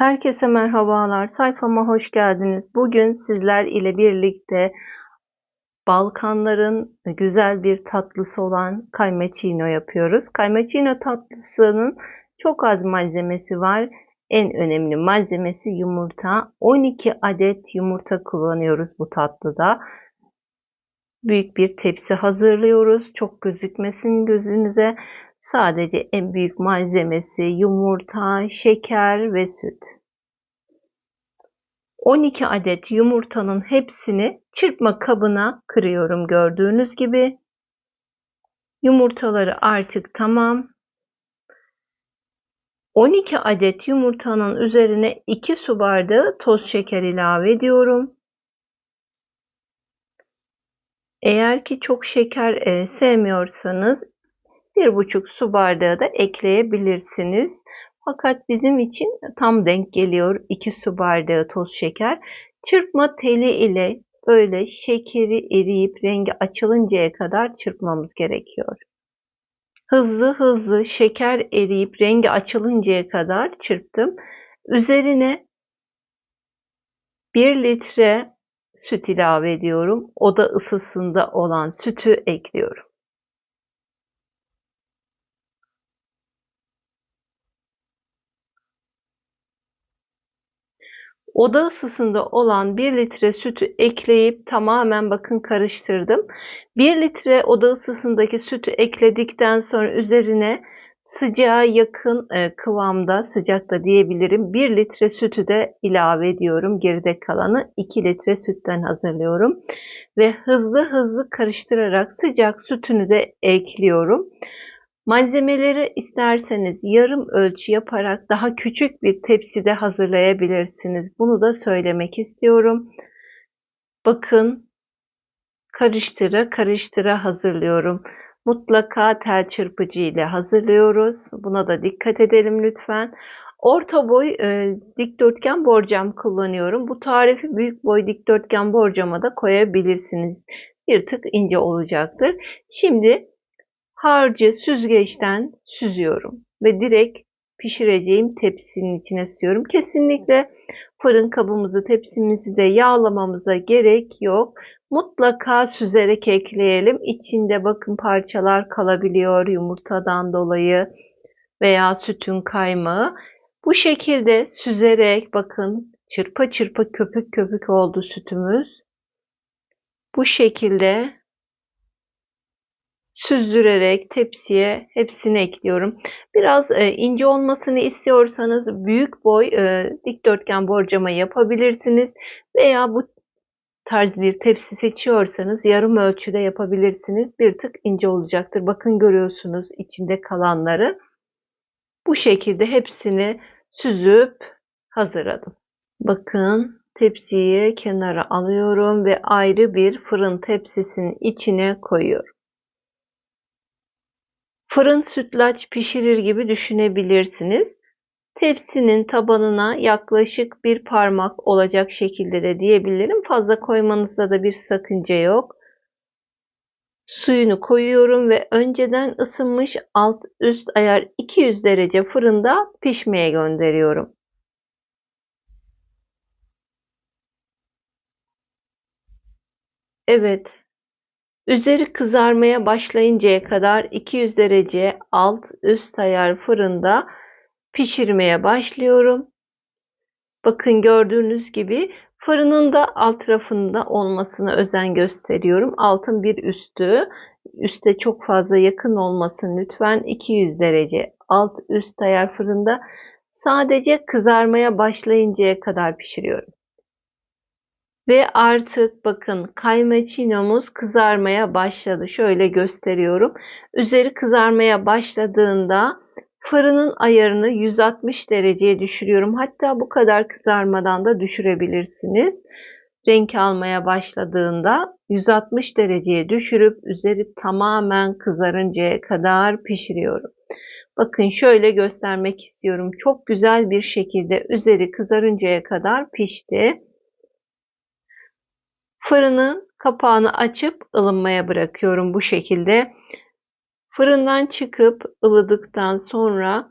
Herkese merhabalar. Sayfama hoş geldiniz. Bugün sizler ile birlikte Balkanların güzel bir tatlısı olan kaymaçino yapıyoruz. Kaymaçino tatlısının çok az malzemesi var. En önemli malzemesi yumurta. 12 adet yumurta kullanıyoruz bu tatlıda. Büyük bir tepsi hazırlıyoruz. Çok gözükmesin gözünüze. Sadece en büyük malzemesi yumurta, şeker ve süt. 12 adet yumurtanın hepsini çırpma kabına kırıyorum gördüğünüz gibi. Yumurtaları artık tamam. 12 adet yumurtanın üzerine 2 su bardağı toz şeker ilave ediyorum. Eğer ki çok şeker e, sevmiyorsanız bir buçuk su bardağı da ekleyebilirsiniz. Fakat bizim için tam denk geliyor 2 su bardağı toz şeker. Çırpma teli ile böyle şekeri eriyip rengi açılıncaya kadar çırpmamız gerekiyor. Hızlı hızlı şeker eriyip rengi açılıncaya kadar çırptım. Üzerine 1 litre süt ilave ediyorum. Oda ısısında olan sütü ekliyorum. Oda ısısında olan 1 litre sütü ekleyip tamamen bakın karıştırdım. 1 litre oda ısısındaki sütü ekledikten sonra üzerine sıcağa yakın e, kıvamda sıcakta diyebilirim. 1 litre sütü de ilave ediyorum. Geride kalanı 2 litre sütten hazırlıyorum. Ve hızlı hızlı karıştırarak sıcak sütünü de ekliyorum. Malzemeleri isterseniz yarım ölçü yaparak daha küçük bir tepside hazırlayabilirsiniz. Bunu da söylemek istiyorum. Bakın karıştıra karıştıra hazırlıyorum. Mutlaka tel çırpıcı ile hazırlıyoruz. Buna da dikkat edelim lütfen. Orta boy e, dikdörtgen borcam kullanıyorum. Bu tarifi büyük boy dikdörtgen borcama da koyabilirsiniz. Bir tık ince olacaktır. Şimdi Harcı süzgeçten süzüyorum ve direkt pişireceğim tepsinin içine sürüyorum. Kesinlikle fırın kabımızı, tepsimizi de yağlamamıza gerek yok. Mutlaka süzerek ekleyelim. İçinde bakın parçalar kalabiliyor yumurtadan dolayı veya sütün kaymağı. Bu şekilde süzerek bakın çırpa çırpa köpük köpük oldu sütümüz. Bu şekilde süzdürerek tepsiye hepsini ekliyorum. Biraz e, ince olmasını istiyorsanız büyük boy e, dikdörtgen borcama yapabilirsiniz veya bu tarz bir tepsi seçiyorsanız yarım ölçüde yapabilirsiniz. Bir tık ince olacaktır. Bakın görüyorsunuz içinde kalanları. Bu şekilde hepsini süzüp hazırladım. Bakın tepsiyi kenara alıyorum ve ayrı bir fırın tepsisinin içine koyuyorum. Fırın sütlaç pişirir gibi düşünebilirsiniz. Tepsinin tabanına yaklaşık bir parmak olacak şekilde de diyebilirim. Fazla koymanızda da bir sakınca yok. Suyunu koyuyorum ve önceden ısınmış alt üst ayar 200 derece fırında pişmeye gönderiyorum. Evet, Üzeri kızarmaya başlayıncaya kadar 200 derece alt üst ayar fırında pişirmeye başlıyorum. Bakın gördüğünüz gibi fırının da alt tarafında olmasına özen gösteriyorum. Altın bir üstü. Üste çok fazla yakın olmasın lütfen. 200 derece alt üst ayar fırında sadece kızarmaya başlayıncaya kadar pişiriyorum. Ve artık bakın kaymaçinomuz kızarmaya başladı. Şöyle gösteriyorum. Üzeri kızarmaya başladığında fırının ayarını 160 dereceye düşürüyorum. Hatta bu kadar kızarmadan da düşürebilirsiniz. Renk almaya başladığında 160 dereceye düşürüp üzeri tamamen kızarıncaya kadar pişiriyorum. Bakın şöyle göstermek istiyorum. Çok güzel bir şekilde üzeri kızarıncaya kadar pişti. Fırının kapağını açıp ılınmaya bırakıyorum bu şekilde. Fırından çıkıp ılıdıktan sonra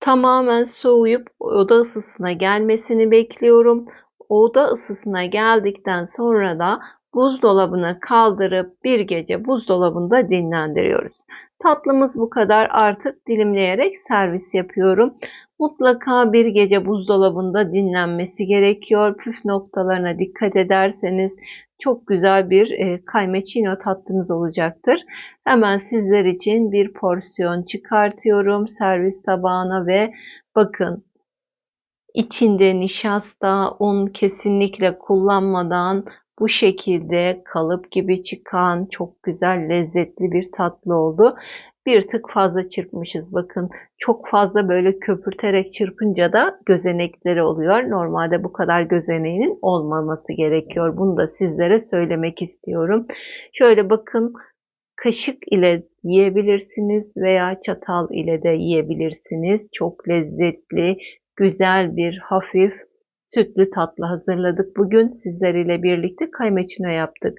Tamamen soğuyup oda ısısına gelmesini bekliyorum. Oda ısısına geldikten sonra da buzdolabına kaldırıp bir gece buzdolabında dinlendiriyoruz. Tatlımız bu kadar artık dilimleyerek servis yapıyorum. Mutlaka bir gece buzdolabında dinlenmesi gerekiyor. Püf noktalarına dikkat ederseniz çok güzel bir e, kaymeçino tatlınız olacaktır. Hemen sizler için bir porsiyon çıkartıyorum servis tabağına ve bakın içinde nişasta, un kesinlikle kullanmadan bu şekilde kalıp gibi çıkan çok güzel lezzetli bir tatlı oldu. Bir tık fazla çırpmışız bakın. Çok fazla böyle köpürterek çırpınca da gözenekleri oluyor. Normalde bu kadar gözeneğinin olmaması gerekiyor. Bunu da sizlere söylemek istiyorum. Şöyle bakın kaşık ile yiyebilirsiniz veya çatal ile de yiyebilirsiniz. Çok lezzetli, güzel bir hafif sütlü tatlı hazırladık. Bugün sizler ile birlikte kaymeçino yaptık.